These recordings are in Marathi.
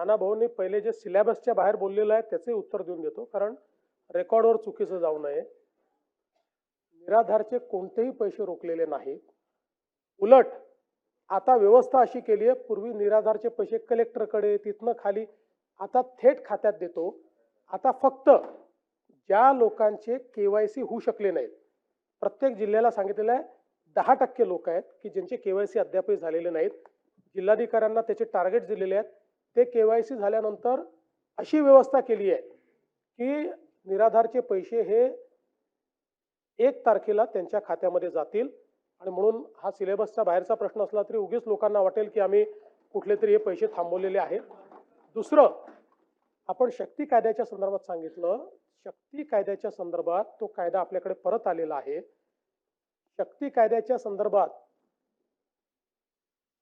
नानाभाऊंनी पहिले जे सिलेबसच्या बाहेर बोललेलं आहे त्याचे उत्तर देऊन देतो. कारण रेकॉर्डवर चुकीचं जाऊ नये. निराधारचे कोणतेही पैसे रोखलेले नाहीत. उलट आता व्यवस्था अशी केली आहे पूर्वी निराधारचे पैसे कलेक्टरकडे तिथनं खाली आता थेट खात्यात देतो. आता फक्त ज्या लोकांचे के वाय सी होऊ शकले नाहीत. प्रत्येक जिल्ह्याला सांगितलेलं आहे दहा टक्के लोक आहेत की ज्यांचे के वाय सी अद्यापही झालेले नाहीत. जिल्हाधिकाऱ्यांना त्याचे टार्गेट दिलेले आहेत. ते के वाय सी झाल्यानंतर अशी व्यवस्था केली आहे की निराधारचे पैसे हे एक तारखेला त्यांच्या खात्यामध्ये जातील. आणि म्हणून हा सिलेबसचा बाहेरचा प्रश्न असला तरी उगीच लोकांना वाटेल की आम्ही कुठले तरी हे पैसे थांबवलेले आहेत. दुसरं आपण शक्ती कायद्याच्या संदर्भात सांगितलं. शक्ती कायद्याच्या संदर्भात तो कायदा आपल्याकडे परत आलेला आहे. शक्ती कायद्याच्या संदर्भात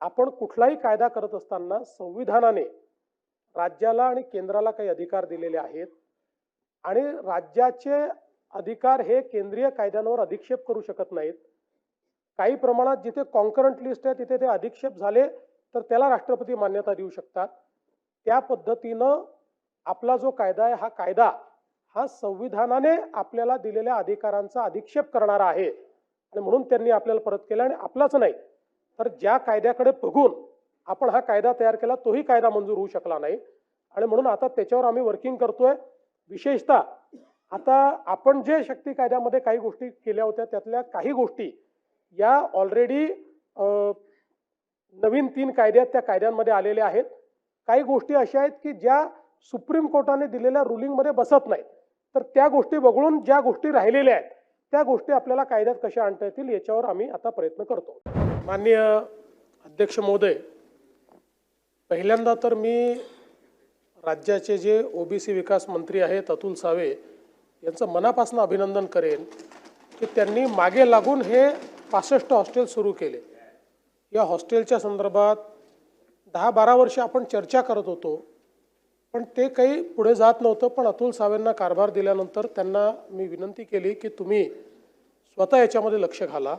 आपण कुठलाही कायदा करत असताना संविधानाने राज्याला आणि केंद्राला काही अधिकार दिलेले आहेत आणि राज्याचे अधिकार हे केंद्रीय कायद्यांवर अधिक्षेप करू शकत नाहीत. काही प्रमाणात जिथे कॉन्करंट लिस्ट आहे तिथे ते अधिक्षेप झाले तर त्याला राष्ट्रपती मान्यता देऊ शकतात. त्या पद्धतीनं आपला जो कायदा आहे हा कायदा हा संविधानाने आपल्याला दिलेल्या अधिकारांचा अधिक्षेप करणारा आहे. आणि म्हणून त्यांनी आपल्याला परत केला आणि आपलाच नाही. तर ज्या कायद्याकडे बघून आपण हा कायदा तयार केला तोही कायदा मंजूर होऊ शकला नाही. आणि म्हणून आता त्याच्यावर आम्ही वर्किंग करतोय. विशेषतः आता आपण जे शक्ती कायद्यामध्ये काही गोष्टी केल्या होत्या त्यातल्या काही गोष्टी या ऑलरेडी नवीन तीन कायद्यात त्या कायद्यांमध्ये आलेल्या आहेत. काही गोष्टी अशा आहेत की ज्या सुप्रीम कोर्टाने दिलेल्या रुलिंगमध्ये बसत नाहीत. तर त्या गोष्टी वगळून ज्या गोष्टी राहिलेल्या आहेत त्या गोष्टी आपल्याला कायद्यात कशा आणता येतील याच्यावर आम्ही आता प्रयत्न करतो. माननीय अध्यक्ष महोदय पहिल्यांदा तर मी राज्याचे जे ओबीसी विकास मंत्री आहेत अतुल सावे यांचं मनापासून अभिनंदन करेन की त्यांनी मागे लागून हे पासष्ट हॉस्टेल सुरू केले. या हॉस्टेलच्या संदर्भात दहा बारा वर्ष आपण चर्चा करत होतो पण ते काही पुढे जात नव्हतं पण अतुल सावेंना कारभार दिल्यानंतर त्यांना मी विनंती केली की तुम्ही स्वतः याच्यामध्ये लक्ष घाला.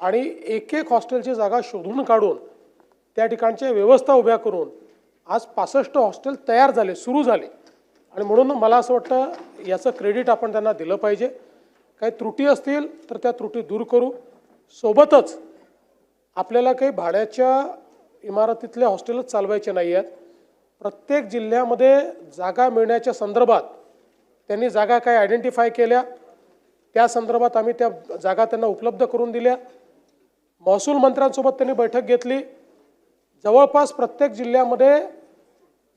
आणि एक एक हॉस्टेलची जागा शोधून काढून त्या ठिकाणच्या व्यवस्था उभ्या करून आज पासष्ट हॉस्टेल तयार झाले सुरू झाले. आणि म्हणून मला असं वाटतं याचं क्रेडिट आपण त्यांना दिलं पाहिजे. काही त्रुटी असतील तर त्या त्रुटी दूर करू. सोबतच आपल्याला काही भाड्याच्या इमारतीतले हॉस्टेलच चालवायचे नाही आहेत. प्रत्येक जिल्ह्यामध्ये जागा मिळण्याच्या संदर्भात त्यांनी जागा काय आयडेंटिफाय केल्या. त्या संदर्भात आम्ही त्या जागा त्यांना उपलब्ध करून दिल्या. महसूल मंत्र्यांसोबत त्यांनी बैठक घेतली. जवळपास प्रत्येक जिल्ह्यामध्ये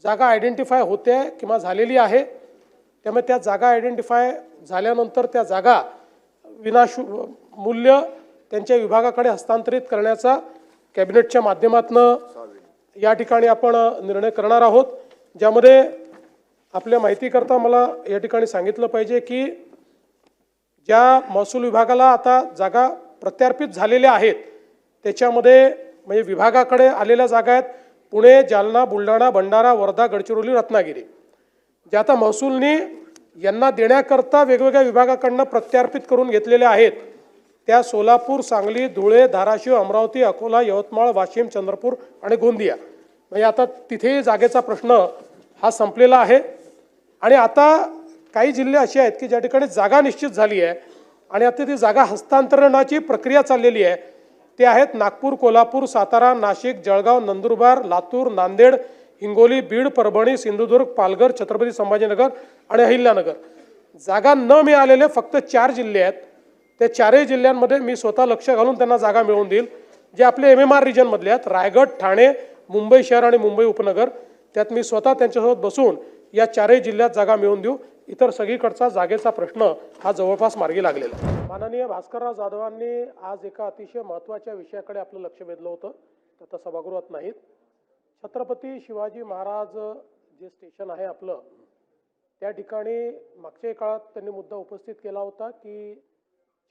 जागा आयडेंटिफाय होते किंवा झालेली आहे. त्यामुळे त्या जागा आयडेंटिफाय झाल्यानंतर त्या जागा विनाशु मूल्य त्यांच्या विभागाकडे हस्तांतरित करण्याचा कॅबिनेटच्या माध्यमातून या ठिकाणी आपण निर्णय करणार आहोत. ज्यामध्ये आपल्या माहितीकरता मला या ठिकाणी सांगितलं पाहिजे की ज्या महसूल विभागाला आता जागा प्रत्यार्पित झालेल्या आहेत त्याच्यामध्ये म्हणजे विभागाकडे आलेल्या जागा आहेत. पुणे जालना बुलढाणा भंडारा वर्धा गडचिरोली रत्नागिरी. जे आता महसूलनी यांना देण्याकरता वेगवेगळ्या विभागाकडनं प्रत्यार्पित करून घेतलेल्या आहेत. त्या सोलापूर सांगली धुळे धाराशिव अमरावती अकोला यवतमाळ वाशिम चंद्रपूर आणि गोंदिया. म्हणजे आता तिथेही जागेचा प्रश्न हा संपलेला आहे. आणि आता काही जिल्हे असे आहेत की ज्या ठिकाणी जागा निश्चित झाली आहे आणि आता ती जागा हस्तांतरणाची प्रक्रिया चाललेली आहे. ते आहेत नागपूर कोल्हापूर सातारा नाशिक जळगाव नंदुरबार लातूर नांदेड हिंगोली बीड परभणी सिंधुदुर्ग पालघर छत्रपती संभाजीनगर आणि अहिल्यानगर. जागा न मिळालेले फक्त चार जिल्हे आहेत. त्या चारही जिल्ह्यांमध्ये मी स्वतः लक्ष घालून त्यांना जागा मिळवून देईल. जे आपले एम एम आर रिजनमधले आहेत रायगड ठाणे मुंबई शहर आणि मुंबई उपनगर त्यात मी स्वतः त्यांच्यासोबत बसून या चारही जिल्ह्यात जागा मिळवून देऊ. इतर सगळीकडचा जागेचा प्रश्न हा जवळपास मार्गी लागलेला आहे. माननीय भास्करराव जाधवांनी आज एका अतिशय महत्त्वाच्या विषयाकडे आपलं लक्ष वेधलं होतं. ते आता सभागृहात नाहीत. छत्रपती शिवाजी महाराज जे स्टेशन आहे आपलं त्या ठिकाणी मागच्या काळात त्यांनी मुद्दा उपस्थित केला होता की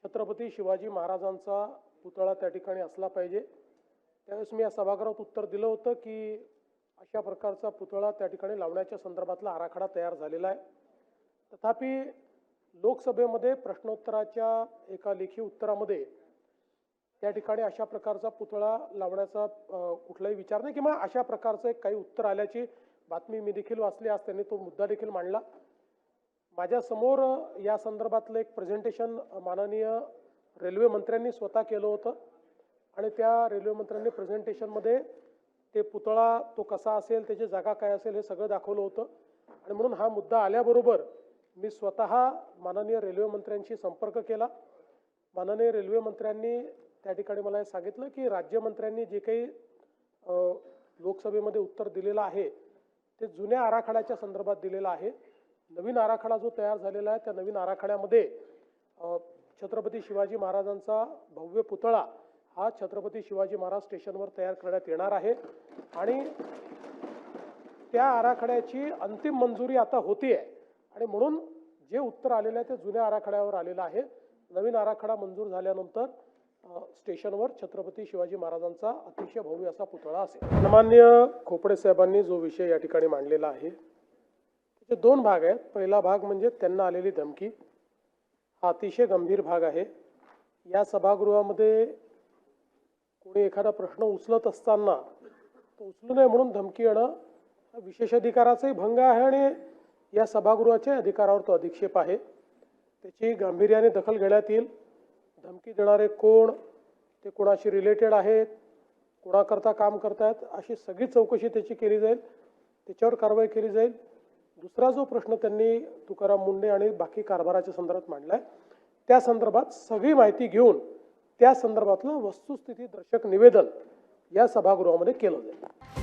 छत्रपती शिवाजी महाराजांचा पुतळा त्या ठिकाणी असला पाहिजे. त्यावेळेस मी या सभागृहात उत्तर दिलं होतं की अशा प्रकारचा पुतळा त्या ठिकाणी लावण्याच्या संदर्भातला आराखडा तयार झालेला आहे. तथापि लोकसभेमध्ये प्रश्नोत्तराच्या एका लेखी उत्तरामध्ये त्या ठिकाणी अशा प्रकारचा पुतळा लावण्याचा कुठलाही विचार नाही किंवा अशा प्रकारचं एक काही उत्तर आल्याची बातमी मी देखील वाचली आज त्यांनी तो मुद्दा देखील मांडला. माझ्यासमोर या संदर्भातलं एक प्रेझेंटेशन माननीय रेल्वे मंत्र्यांनी स्वतः केलं होतं आणि त्या रेल्वे मंत्र्यांनी प्रेझेंटेशनमध्ये ते पुतळा तो कसा असेल त्याची जागा काय असेल हे सगळं दाखवलं होतं. आणि म्हणून हा मुद्दा आल्याबरोबर मी स्वतः माननीय रेल्वे मंत्र्यांशी संपर्क केला. माननीय रेल्वे मंत्र्यांनी त्या ठिकाणी मला हे सांगितलं की राज्यमंत्र्यांनी जे काही लोकसभेमध्ये उत्तर दिलेलं आहे ते जुन्या आराखड्याच्या संदर्भात दिलेलं आहे. नवीन आराखडा जो तयार झालेला आहे त्या नवीन आराखड्यामध्ये छत्रपती शिवाजी महाराजांचा भव्य पुतळा हा छत्रपती शिवाजी महाराज स्टेशनवर तयार करण्यात येणार आहे. आणि त्या आराखड्याची अंतिम मंजुरी आता होती आहे आणि म्हणून जे उत्तर आलेलं आहे ते जुन्या आराखड्यावर आलेलं आहे. नवीन आराखडा मंजूर झाल्यानंतर स्टेशनवर छत्रपती शिवाजी महाराजांचा अतिशय भव्य असा पुतळा असेल. माननीय खोपडे साहेबांनी जो विषय या ठिकाणी मांडलेला आहे त्याचे दोन भाग आहेत. पहिला भाग म्हणजे त्यांना आलेली धमकी. हा अतिशय गंभीर भाग आहे. या सभागृहामध्ये कोणी एखादा प्रश्न उचलत असताना तो उचलू नये म्हणून धमकी येणं हा विशेष अधिकाराचाही भंग आहे आणि या सभागृहाच्या अधिकारावर तो अधिक्षेप आहे. त्याची गांभीर्याने दखल घेण्यात येईल. धमकी देणारे कोण? ते कोणाशी रिलेटेड आहेत? कोणाकरता काम करतायत? अशी सगळी चौकशी त्याची केली जाईल. त्याच्यावर कारवाई केली जाईल. दुसरा जो प्रश्न त्यांनी तुकाराम मुंडे आणि बाकी कारभाराच्या संदर्भात मांडला आहे त्या संदर्भात सगळी माहिती घेऊन त्या संदर्भातलं वस्तुस्थिती दर्शक निवेदन या सभागृहामध्ये केलं जाईल.